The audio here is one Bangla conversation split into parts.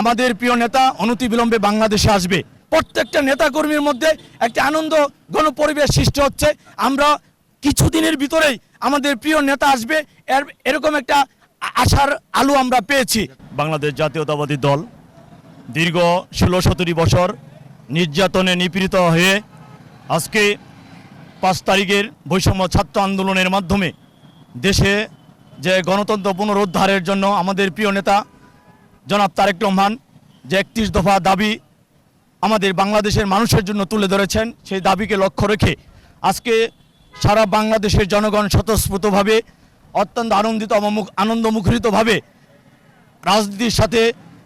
আমাদের প্রিয় নেতা অনতিবিলম্বে বাংলাদেশে আসবে। প্রত্যেকটা নেতাকর্মীর মধ্যে একটা আনন্দ গণপরিবেশ সৃষ্টি হচ্ছে। আমরা কিছুদিনের ভিতরেই আমাদের প্রিয় নেতা আসবে। এর, এরকম একটা আশার আলো আমরা পেয়েছি। বাংলাদেশ জাতীয়তাবাদী দল দীর্ঘ ষোলো সতেরো বছর নির্যাতনে নিপীড়িত হয়ে আজকে পাঁচ তারিখের বৈষম্য ছাত্র আন্দোলনের মাধ্যমে দেশে যে গণতন্ত্র পুনরুদ্ধারের জন্য আমাদের প্রিয় নেতা জনাব তারেক রহমান যে একত্রিশ দফা দাবি আমাদের বাংলাদেশের মানুষের জন্য তুলে ধরেছেন, সেই দাবিকে লক্ষ্য রেখে আজকে সারা বাংলাদেশের জনগণ স্বতঃস্ফূর্তভাবে অত্যন্ত আনন্দিত এবং মুখ- আনন্দমুখরিতভাবে রাজনীতির সাথে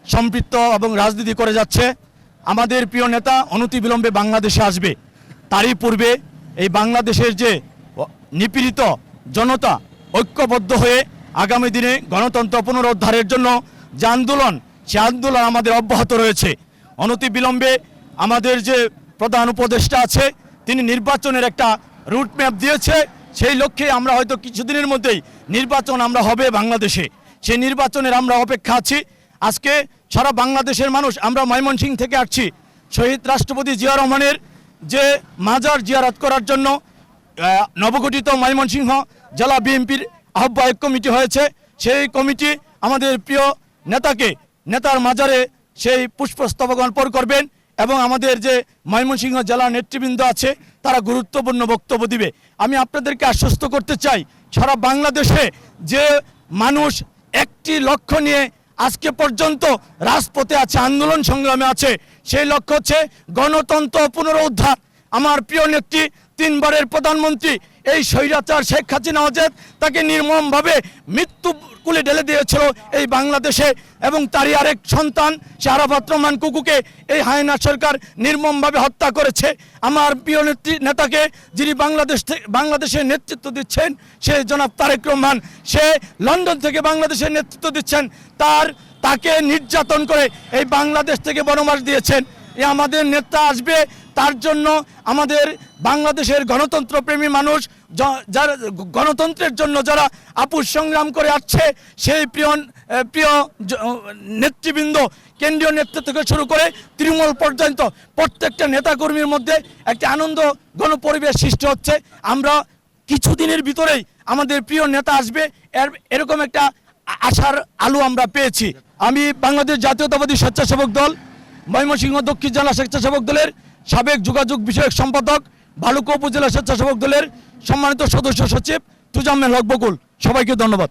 সম্পৃক্ত এবং রাজনীতি করে যাচ্ছে। আমাদের প্রিয় নেতা অনতিবিলম্বে বাংলাদেশে আসবে। তারই পূর্বে এই বাংলাদেশের যে নিপীড়িত জনতা ঐক্যবদ্ধ হয়ে আগামী দিনে গণতন্ত্র পুনরুদ্ধারের জন্য যে আন্দোলন, সে আন্দোলন আমাদের অব্যাহত রয়েছে। অনতিবিলম্বে আমাদের যে প্রধান উপদেষ্টা আছে, তিনি নির্বাচনের একটা রুটম্যাপ দিয়েছে। সেই লক্ষ্যে আমরা হয়তো কিছুদিনের মধ্যেই নির্বাচন আমরা হবে বাংলাদেশে। সেই নির্বাচনের আমরা অপেক্ষা আছি। আজকে সারা বাংলাদেশের মানুষ, আমরা ময়মনসিংহ থেকে আসছি। শহীদ রাষ্ট্রপতি জিয়া রহমানের যে মাজার জিয়ারত করার জন্য নবগঠিত ময়মনসিংহ জেলা বিএনপির আহ্বায়ক কমিটি হয়েছে। সেই কমিটি আমাদের প্রিয় নেতাকে, নেতার মাজারে সেই পুষ্পস্তবক অর্পণ করবেন এবং আমাদের যে ময়মনসিংহ জেলা নেতৃবৃন্দ আছে, তারা গুরুত্বপূর্ণ বক্তব্য দিবে। আমি আপনাদেরকে আশ্বস্ত করতে চাই, সারা বাংলাদেশে যে মানুষ একটি লক্ষ্য নিয়ে আজকে পর্যন্ত রাজপথে আছে, আন্দোলন সংগ্রামে আছে, সেই লক্ষ্য হচ্ছে গণতন্ত্র পুনরুদ্ধার। আমার প্রিয় নেত্রী তিনবারের প্রধানমন্ত্রী এই স্বৈরাচার শেখ হাসিনা অজেদ তাকে নির্মমভাবে মৃত্যু কুলে ঢেলে দিয়েছিল এই বাংলাদেশে এবং তারই আরেক সন্তান সে আরাফাত রহমান কুকুকে এই হায়না সরকার নির্মমভাবে হত্যা করেছে। আমার প্রিয় নেত্রী নেতাকে যিনি বাংলাদেশ বাংলাদেশের নেতৃত্ব দিচ্ছেন, সে জনাব তারেক রহমান। সে লন্ডন থেকে বাংলাদেশের নেতৃত্ব দিচ্ছেন, তার, তাকে নির্যাতন করে এই বাংলাদেশ থেকে বনবাস দিয়েছেন। এ আমাদের নেতা আসবে তার জন্য আমাদের বাংলাদেশের গণতন্ত্রপ্রেমী মানুষ, য- যারা গণতন্ত্রের জন্য যারা আপুষ সংগ্রাম করে আসছে, সেই প্রিয় প্রিয় নেতৃবৃন্দ কেন্দ্রীয় নেতৃত্ব থেকে শুরু করে তৃণমূল পর্যন্ত প্রত্যেকটা নেতাকর্মীর মধ্যে একটি আনন্দ গণপরিবেশ সৃষ্টি হচ্ছে। আমরা কিছুদিনের ভিতরেই আমাদের প্রিয় নেতা আসবে, এর, এরকম একটা আশার আলো আমরা পেয়েছি। আমি বাংলাদেশ জাতীয়তাবাদী স্বেচ্ছাসেবক দল, ময়মনসিংহ দক্ষিণ জেলা স্বেচ্ছাসেবক দলের সাবেক যোগাযোগ বিষয়ক সম্পাদক, ভালুকা উপজেলা স্বেচ্ছাসেবক দলের সম্মানিত সদস্য সচিব তুজাম্মেল হক বকুল। সবাইকে ধন্যবাদ।